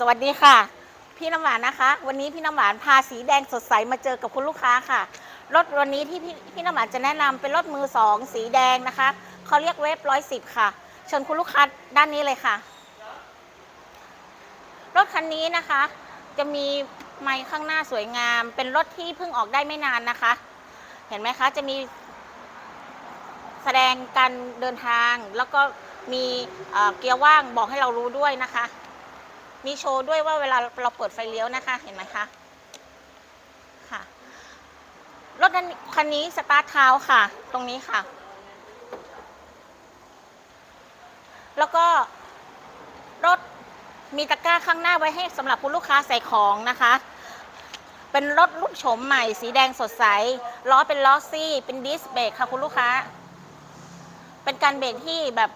สวัสดีค่ะ พี่น้ำหวานนะคะ วันนี้พี่น้ำหวานพาสีแดงสดใสมาเจอกับคุณลูกค้าค่ะ รถวันนี้ที่พี่พี่น้ำหวานจะแนะนำเป็นรถมือสองสีแดงนะคะเขาเรียกเวฟร้อยสิบค่ะเชิญคุณลูกค้าด้านนี้เลยค่ะ รถคันนี้นะคะ จะมีไมค์ข้างหน้าสวยงาม เป็นรถที่เพิ่งออกได้ไม่นานนะคะ เห็นไหมคะจะมี แสดงการเดินทางแล้วก็มีเเกียร์ว่างบอกให้เรารู้ด้วยนะคะ มีโชว์ด้วยว่าเวลาเราเปิดไฟเลี้ยวนะคะ เห็นไหมคะค่ะรถคันนี้สตาร์ทเท้าค่ะ ตรงนี้ค่ะ แล้วก็รถมีตะกร้าข้างหน้าไว้ให้สำหรับคุณลูกค้าใส่ของนะคะ เป็นรถรูปโฉมใหม่ สีแดงสดใส ล้อเป็นล้อซี่ เป็นดิสเบรกค่ะคุณลูกค้า เป็นการเบรกที่แบบ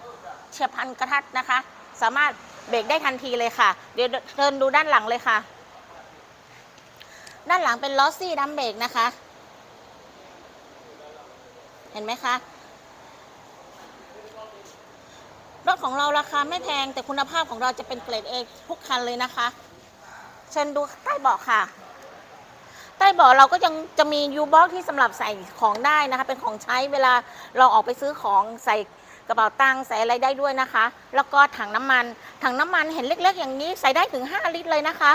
เฉียบพลันกระทัดนะคะ สามารถ เบรกได้ทันทีเลยค่ะ เดี๋ยวเดินดูด้านหลังเลยค่ะ ด้านหลังเป็นล้อซี่ดัมเบรกนะคะ เห็นไหมคะรถของเราราคาไม่แพงแต่คุณภาพของเราจะเป็นเกรดเอทุกคันเลยนะคะ เชิญดูใต้เบาะค่ะ ใต้เบาะเราก็ยังจะมียูบ็อกที่สำหรับใส่ของได้นะคะ เป็นของใช้เวลาเราออกไปซื้อของใส่ กระเป๋าตังค์ใส่อะไรได้ด้วยนะคะ แล้วก็ถังน้ำมัน ถังน้ำมันเห็นเล็ก ๆ อย่างนี้ใส่ได้ถึง 5 ลิตรเลยนะคะ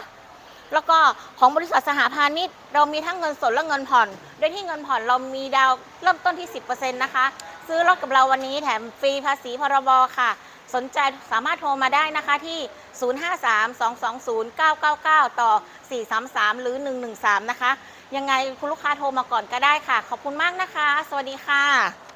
แล้วก็ของบริษัทสหพาณิชย์เรามีทั้งเงินสดและเงินผ่อน โดยที่เงินผ่อนเรามีดาวเริ่มต้นที่ 10%นะคะ ซื้อรถกับเราวันนี้แถมฟรีภาษีพรบค่ะ สนใจสามารถโทรมาได้นะคะที่ 053-220-999 ต่อ 433 หรือ 113 นะคะ ยังไงคุณลูกค้าโทรมาก่อนก็ได้ค่ะ ขอบคุณมากนะคะ สวัสดีค่ะ